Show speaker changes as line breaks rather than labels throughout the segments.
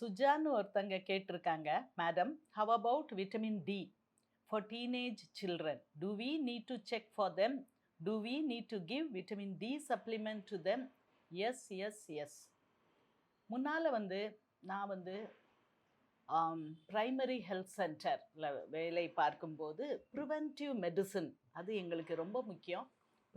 சுஜான்னு ஒருத்தங்க கேட்டிருக்காங்க madam how about vitamin D for teenage children do we need to check for them do we need to give vitamin D supplement to them yes yes yes முன்னால் வந்து நான் வந்து primary health சென்டரில் வேலை பார்க்கும்போது preventive medicine அது எங்களுக்கு ரொம்ப முக்கியம்.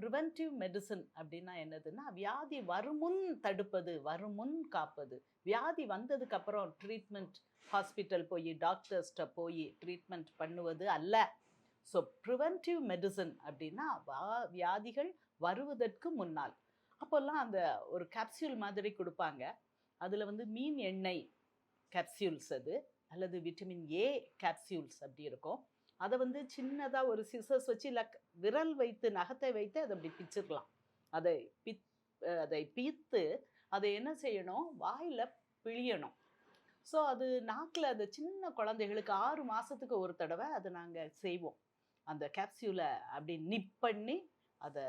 ப்ரிவென்டிவ் மெடிசன் அப்படின்னா என்னதுன்னா வியாதி வருமுன் தடுப்பது வருமுன் காப்பது. வியாதி வந்ததுக்கப்புறம் ட்ரீட்மெண்ட் ஹாஸ்பிட்டல் போய் டாக்டர்ஸ்கிட்ட போய் ட்ரீட்மெண்ட் பண்ணுவது அல்ல. ஸோ ப்ரிவென்டிவ் மெடிசன் அப்படின்னா வா வியாதிகள் வருவதற்கு முன்னால். அப்போல்லாம் அந்த ஒரு கேப்சியூல் மாதிரி கொடுப்பாங்க. அதில் வந்து மீன் எண்ணெய் கேப்சியூல்ஸ் அது அல்லது விட்டமின் ஏ கேப்சியூல்ஸ் அப்படி இருக்கும். அதை வந்து சின்னதாக ஒரு சிசர்ஸ் வச்சு லக் விரல் வைத்து நகத்தை வைத்து அதை அப்படி பிச்சிடலாம் அதை பித் அதை பீத்து அதை என்ன செய்யணும்? வாயில் பிழியணும். ஸோ அது நாக்கில் அந்த சின்ன குழந்தைகளுக்கு ஆறு மாதத்துக்கு ஒரு தடவை அதை நாங்கள் செய்வோம். அந்த கேப்சியூலை அப்படி நிப் பண்ணி அதை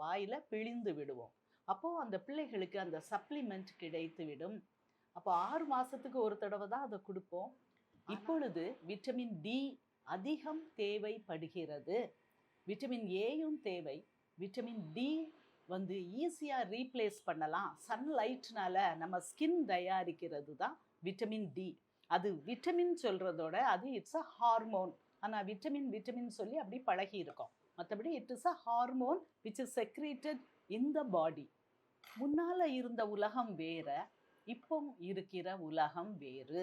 வாயில் பிழிந்து விடுவோம். அப்போது அந்த பிள்ளைகளுக்கு அந்த சப்ளிமெண்ட் கிடைத்து விடும். அப்போ ஆறு மாதத்துக்கு ஒரு தடவை தான் அதை கொடுப்போம். இப்பொழுது விட்டமின் டி அதிகம் தேவைப்படுகிறது. விட்டமின் ஏயும் தேவை. விட்டமின் டி வந்து ஈஸியாக ரீப்ளேஸ் பண்ணலாம். சன்லைட்னால நம்ம ஸ்கின் தயாரிக்கிறது தான் விட்டமின் டி அது விட்டமின் சொல்கிறதோட அது இட்ஸ் அ ஹார்மோன் ஆனால் விட்டமின் விட்டமின் சொல்லி அப்படி பழகி இருக்கோம். மற்றபடி it is a hormone which is secreted in the body முன்னால் இருந்த உலகம் வேற இப்போ இருக்கிற உலகம் வேறு.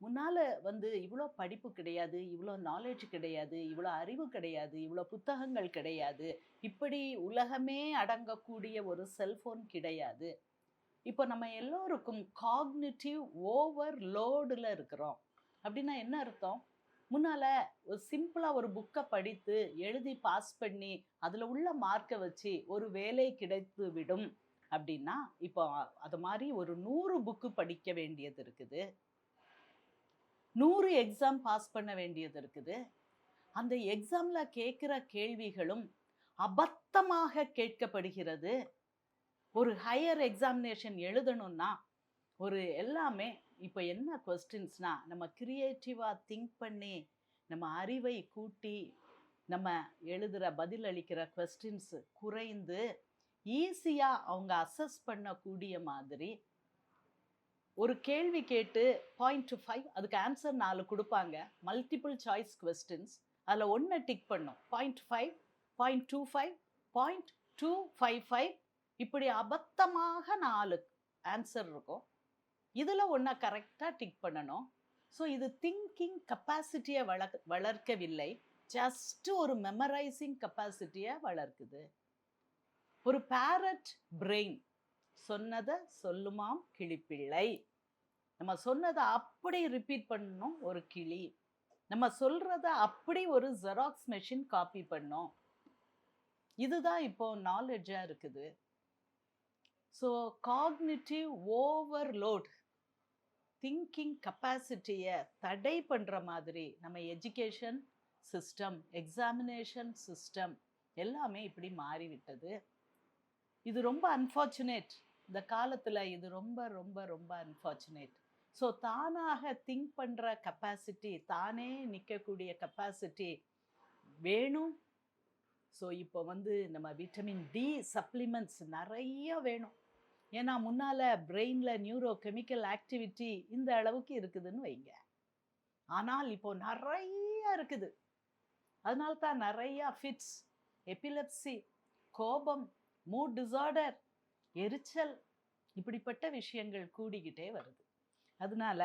முன்னால் வந்து இவ்வளோ படிப்பு கிடையாது இவ்வளோ நாலேஜ் கிடையாது இவ்வளோ அறிவு கிடையாது இவ்வளோ புத்தகங்கள் கிடையாது. இப்படி உலகமே அடங்கக்கூடிய ஒரு செல்ஃபோன் கிடையாது. இப்போ நம்ம எல்லோருக்கும் காக்னிட்டிவ் ஓவர் லோடில் இருக்கிறோம். அப்படின்னா என்ன அர்த்தம்? முன்னால் ஒரு சிம்பிளாக ஒரு புக்கை படித்து எழுதி பாஸ் பண்ணி அதில் உள்ள மார்க்கை வச்சு ஒரு வேலை கிடைத்து விடும் அப்படின்னா இப்போ அது மாதிரி ஒரு நூறு புக்கு படிக்க வேண்டியது இருக்குது. நூறு எக்ஸாம் பாஸ் பண்ண வேண்டியது இருக்குது. அந்த எக்ஸாமில் கேட்குற கேள்விகளும் அபத்தமாக கேட்கப்படுகிறது. ஒரு ஹையர் எக்ஸாமினேஷன் எழுதணும்னா ஒரு எல்லாமே இப்போ என்ன கொஸ்டின்ஸ்னால் நம்ம க்ரியேட்டிவாக திங்க் பண்ணி நம்ம அறிவை கூட்டி நம்ம எழுதுகிற பதில் அளிக்கிற கொஸ்டின்ஸ் குறைந்து ஈஸியாக அவங்க அசஸ் பண்ணக்கூடிய மாதிரி ஒரு கேள்வி கேட்டு பாயிண்ட் டு ஃபைவ் அதுக்கு ஆன்சர் நாலு கொடுப்பாங்க. மல்டிபிள் சாய்ஸ் கொஸ்டின்ஸ் அதில் ஒன்றை டிக் பண்ணும். Point five point two five point two five five இப்படி அபத்தமாக நாலு ஆன்சர் இருக்கும். இதில் ஒன்றை கரெக்டாக டிக் பண்ணணும். ஸோ இது திங்கிங் கெப்பாசிட்டியை வளர் வளர்க்கவில்லை. ஜஸ்ட் ஒரு மெமரைசிங் கெப்பாசிட்டியை வளர்க்குது. ஒரு பேரட் பிரெயின் சொன்னதை சொல்லுமாம் கிளிப்பிள்ளை நம்ம சொன்னதை அப்படி ரிப்பீட் பண்ணணும் ஒரு கிளி. நம்ம சொல்கிறத அப்படி ஒரு ஜெராக்ஸ் மெஷின் காப்பி பண்ணோம். இதுதான் இப்போ நாலெட்ஜாக இருக்குது. ஸோ காக்னிட்டிவ் ஓவர்லோட் திங்கிங் கெப்பாசிட்டியை தடை பண்ணுற மாதிரி நம்ம எஜுகேஷன் சிஸ்டம் எக்ஸாமினேஷன் சிஸ்டம் எல்லாமே இப்படி மாறிவிட்டது. இது ரொம்ப அன்ஃபார்ச்சுனேட் இந்த காலத்தில் இது ரொம்ப ரொம்ப ரொம்ப அன்ஃபார்ச்சுனேட் ஸோ தானாக திங்க் பண்ணுற கெப்பாசிட்டி தானே நிற்கக்கூடிய கெப்பாசிட்டி வேணும். ஸோ இப்போ வந்து நம்ம விட்டமின் டி சப்ளிமெண்ட்ஸ் நிறைய வேணும். ஏன்னா முன்னால் பிரெயினில் நியூரோ கெமிக்கல் ஆக்டிவிட்டி இந்த அளவுக்கு இருக்குதுன்னு வைங்க. ஆனால் இப்போது நிறைய இருக்குது. அதனால்தான் நிறையா ஃபிட்ஸ் எபிலப்சி கோபம் மூட் டிசார்டர் எரிச்சல் இப்படிப்பட்ட விஷயங்கள் கூடிக்கிட்டே வருது. அதனால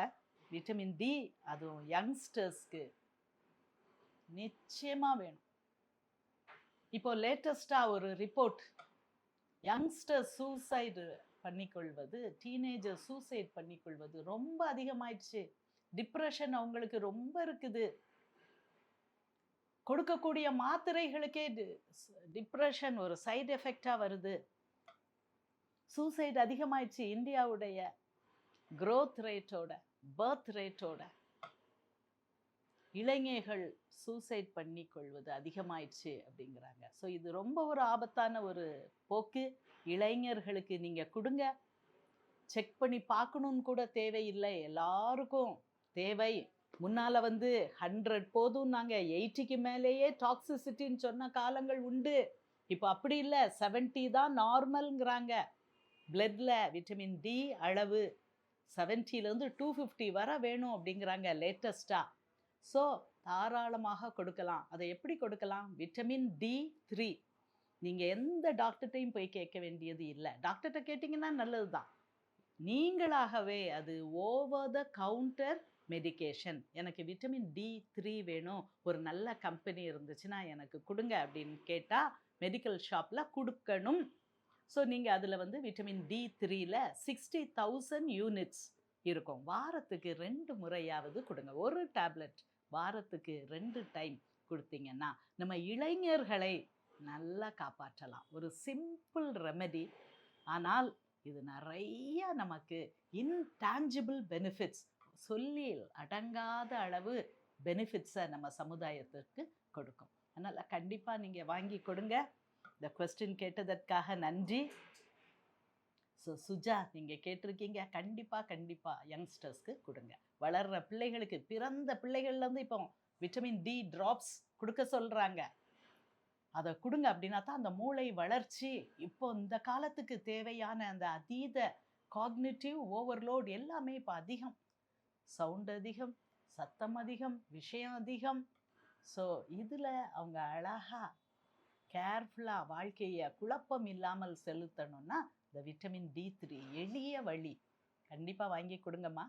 விட்டமின் டி அதுவும் யங்ஸ்டர்ஸ்க்கு நிச்சயமாக வேணும். இப்போ லேட்டஸ்டாக ஒரு ரிப்போர்ட் யங்ஸ்டர் சூசைடு பண்ணிக்கொள்வது டீனேஜர் சூசைட் பண்ணிக்கொள்வது ரொம்ப அதிகமாயிடுச்சு. டிப்ரெஷன் அவங்களுக்கு ரொம்ப இருக்குது. கொடுக்கக்கூடிய மாத்திரைகளுக்கே டிப்ரெஷன் ஒரு சைடு எஃபெக்டாக வருது. சூசைடு அதிகமாயிடுச்சு இந்தியாவுடைய க்ரோத் ரேட்டோட பர்த் ரேட்டோட இளைஞர்கள் சூசைட் பண்ணி கொள்வது அதிகமாயிடுச்சு அப்படிங்கிறாங்க. ஸோ இது ரொம்ப ஒரு ஆபத்தான ஒரு போக்கு. இளைஞர்களுக்கு நீங்கள் கொடுங்க. செக் பண்ணி பார்க்கணுன்னு கூட தேவையில்லை. எல்லாருக்கும் தேவை. முன்னால் வந்து ஹண்ட்ரட் போதும் நாங்கள் எயிட்டிக்கு மேலேயே டாக்ஸிசிட்டின்னு சொன்ன காலங்கள் உண்டு. இப்போ அப்படி இல்லை. செவன்ட்டி தான் நார்மல்ங்கிறாங்க பிளட்டில் விட்டமின் டி அளவு செவன்ட்டிலேருந்து டூ ஃபிஃப்டி வர வேணும் அப்படிங்கிறாங்க லேட்டஸ்ட்டாக ஸோ தாராளமாக கொடுக்கலாம். அதை எப்படி கொடுக்கலாம்? விட்டமின் டி த்ரீ நீங்கள் எந்த டாக்டர்கிட்டையும் போய் கேட்க வேண்டியது இல்லை. டாக்டர்கிட்ட கேட்டிங்கன்னா நல்லது தான் நீங்களாகவே அது ஓவர் த கவுண்டர் மெடிகேஷன் எனக்கு விட்டமின் டி த்ரீ வேணும். ஒரு நல்ல கம்பெனி இருந்துச்சுன்னா எனக்கு கொடுங்க அப்படின்னு கேட்டால் மெடிக்கல் ஷாப்பில் கொடுக்கணும். ஸோ நீங்கள் அதில் வந்து விட்டமின் டி த்ரீல சிக்ஸ்டி தௌசண்ட் யூனிட்ஸ் இருக்கும். வாரத்துக்கு ரெண்டு முறையாவது கொடுங்க. ஒரு டேப்லெட் வாரத்துக்கு ரெண்டு டைம் கொடுத்தீங்கன்னா நம்ம இளைஞர்களை நல்லா காப்பாற்றலாம். ஒரு சிம்பிள் ரெமெடி ஆனால் இது நிறைய நமக்கு இன்டான்ஜிபிள் பெனிஃபிட்ஸ் சொல்லி அடங்காத அளவு பெனிஃபிட்ஸை நம்ம சமுதாயத்திற்கு கொடுக்கும். அதனால் கண்டிப்பாக நீங்கள் வாங்கி கொடுங்க. இந்த கொஸ்டின் கேட்டதற்காக நன்றி. ஸோ சுஜா நீங்கள் கேட்டிருக்கீங்க. கண்டிப்பாக கண்டிப்பாக யங்ஸ்டர்ஸ்க்கு கொடுங்க. வளர்கிற பிள்ளைகளுக்கு பிறந்த பிள்ளைகள்லேருந்து இப்போ விட்டமின் டி ட்ராப்ஸ் கொடுக்க சொல்கிறாங்க அதை கொடுங்க அப்படின்னா தான் அந்த மூளை வளர்ச்சி இப்போ இந்த காலத்துக்கு தேவையான அந்த அதீத காக்னிட்டிவ் ஓவர்லோட் எல்லாமே இப்போ அதிகம். சவுண்ட் அதிகம் சத்தம் அதிகம் விஷயம் அதிகம். ஸோ இதில் அவங்க அழகாக கேர்ஃபுல்லாக வாழ்க்கையை குழப்பம் இல்லாமல் செலுத்தணும்னா இந்த விட்டமின் டி த்ரீ எளிய வழி. கண்டிப்பாக வாங்கி கொடுங்கம்மா.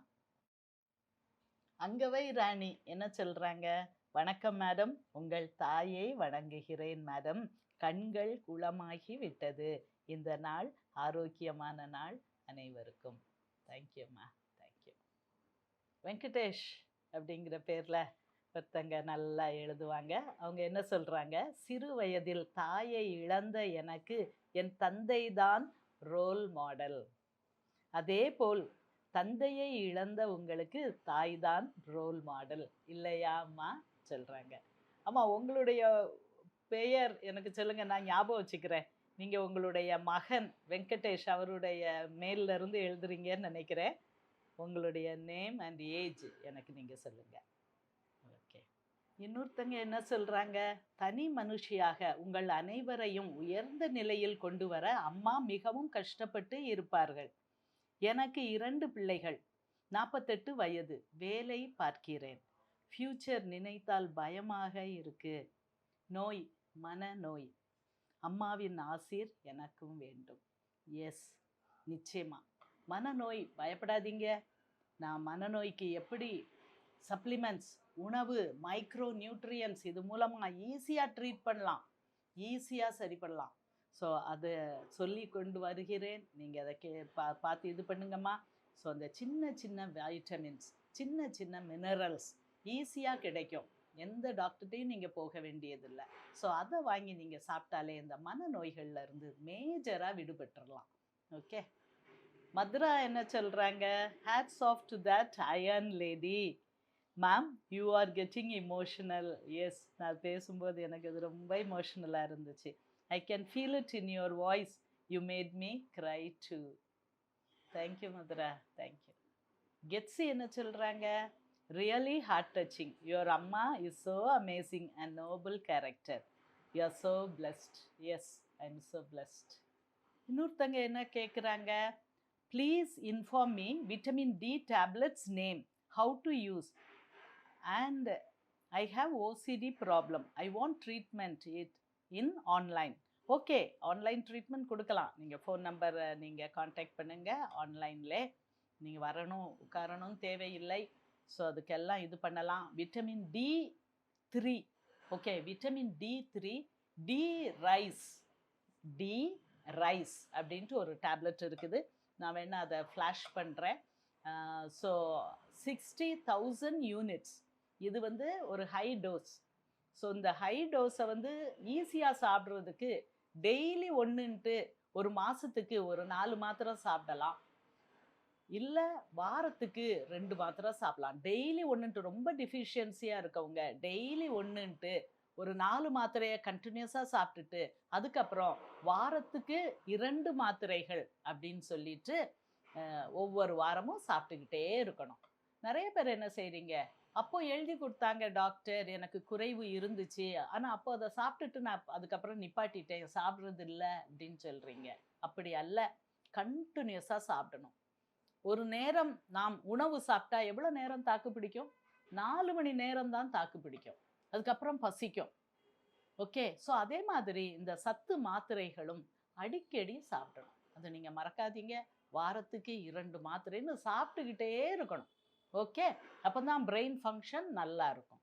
அங்கவை ராணி. என்ன சொல்கிறாங்க வணக்கம் மேடம். உங்கள் தாயை வணங்குகிறேன் மேடம். கண்கள் குளமாகி விட்டது. இந்த நாள் ஆரோக்கியமான நாள் அனைவருக்கும். தேங்க்யூம்மா தேங்க்யூ வெங்கடேஷ் அப்படிங்கிற பேரில் ஒருத்தங்க நல்லா எழுதுவாங்க. அவங்க என்ன சொல்கிறாங்க சிறு வயதில் தாயை இழந்த எனக்கு என் தந்தை தான் ரோல் மாடல் அதே போல் தந்தையை இழந்த உங்களுக்கு தாய் தான் ரோல் மாடல் இல்லையாம்மா? சொல்கிறாங்க ஆமாம் உங்களுடைய பெயர் எனக்கு சொல்லுங்கள் நான் ஞாபகம் வச்சுக்கிறேன். நீங்கள் உங்களுடைய மகன் வெங்கடேஷ் அவருடைய மேலிருந்து எழுதுறீங்கன்னு நினைக்கிறேன். உங்களுடைய நேம் அண்ட் ஏஜ் எனக்கு நீங்கள் சொல்லுங்கள் இன்னொருத்தங்க என்ன சொல்கிறாங்க தனி மனுஷியாக உங்கள் அனைவரையும் உயர்ந்த நிலையில் கொண்டு வர அம்மா மிகவும் கஷ்டப்பட்டு இருப்பார்கள். எனக்கு இரண்டு பிள்ளைகள் நாற்பத்தெட்டு வயது வேலை பார்க்கிறேன். ஃப்யூச்சர் நினைத்தால் பயமாக இருக்கு. நோய் மனநோய் அம்மாவின் ஆசிர் எனக்கும் வேண்டும். எஸ் நிச்சயமா. மனநோய் பயப்படாதீங்க. நான் மனநோய்க்கு எப்படி சப்ளிமெண்ட்ஸ் உணவு மைக்ரோ நியூட்ரியன்ஸ் இது மூலமாக ஈஸியாக ட்ரீட் பண்ணலாம். ஈஸியாக சரி பண்ணலாம். ஸோ அதை சொல்லி கொண்டு வருகிறேன். நீங்கள் அதை கே பா பார்த்து இது பண்ணுங்கம்மா. ஸோ அந்த சின்ன சின்ன வைட்டமின்ஸ் சின்ன சின்ன மினரல்ஸ் ஈஸியாக கிடைக்கும். எந்த டாக்டர்கிட்டையும் நீங்கள் போக வேண்டியதில்லை. ஸோ அதை வாங்கி நீங்கள் சாப்பிட்டாலே இந்த மனநோய்கள்ல இருந்து மேஜராக விடுபட்டுறலாம். ஓகே மதுரா என்ன சொல்கிறாங்க hats off to that iron lady ma'am you are getting emotional yes நான் பேசும்போது எனக்கு அது ரொம்ப இமோஷனலாக இருந்துச்சு. I can feel it in your voice you made me cry too thank you Madhura thank you Getsy என்ன சொல்கிறாங்க ரியலி ஹார்ட் டச்சிங் யுவர் அம்மா is so amazing and noble character you are so blessed yes I am so blessed இன்னொருத்தங்க என்ன கேட்குறாங்க please inform me vitamin D tablets name how to use and I have OCD problem I want treatment it in online okay online treatment கொடுக்கலாம். நீங்கள் phone நம்பரை நீங்கள் contact பண்ணுங்கள் ஆன்லைனில் நீங்கள் வரணும் உட்காரணும் தேவையில்லை. ஸோ அதுக்கெல்லாம் இது பண்ணலாம். Vitamin D three okay vitamin D three D rise D rise அப்படின்ட்டு ஒரு டேப்லெட் இருக்குது. நான் வேணால் அதை ஃப்ளாஷ் பண்ணுறேன் ஸோ சிக்ஸ்டி தௌசண்ட் யூனிட்ஸ் இது வந்து ஒரு ஹை டோஸ் ஸோ இந்த ஹை டோஸை வந்து ஈஸியாக சாப்பிட்றதுக்கு டெய்லி ஒன்றுன்ட்டு ஒரு மாதத்துக்கு ஒரு நாலு மாத்திரை சாப்பிடலாம். இல்லை வாரத்துக்கு ரெண்டு மாத்திரை சாப்பிடலாம். டெய்லி ஒன்றுன்ட்டு ரொம்ப டிஃபிஷியன்சியாக இருக்கவங்க டெய்லி ஒன்றுன்ட்டு ஒரு நாலு மாத்திரையை கண்டினியூஸாக சாப்பிட்டுட்டு அதுக்கப்புறம் வாரத்துக்கு இரண்டு மாத்திரைகள் அப்படின்னு சொல்லிட்டு ஒவ்வொரு வாரமும் சாப்பிட்டுக்கிட்டே இருக்கணும். நிறைய பேர் என்ன செய்கிறீங்க அப்போ எழுதி கொடுத்தாங்க டாக்டர் எனக்கு குறைவு இருந்துச்சு. ஆனால் அப்போ அதை சாப்பிட்டுட்டு நான் அதுக்கப்புறம் நிப்பாட்டிட்டேன். சாப்பிட்றது இல்லை அப்படின்னு சொல்கிறீங்க அப்படி அல்ல. கண்டினியூஸாக சாப்பிடணும். ஒரு நேரம் நாம் உணவு சாப்பிட்டா எவ்வளோ நேரம் தாக்கு பிடிக்கும்? நாலு மணி நேரம் தான் தாக்கு பிடிக்கும். அதுக்கப்புறம் பசிக்கும். ஓகே? ஸோ அதே மாதிரி இந்த சத்து மாத்திரைகளும் அடிக்கடி சாப்பிடணும். அதை நீங்கள் மறக்காதீங்க. வாரத்துக்கு இரண்டு மாத்திரைன்னு சாப்பிட்டுக்கிட்டே இருக்கணும். ஓகே அப்போ தான் பிரெயின் ஃபங்க்ஷன் நல்லா இருக்கும்.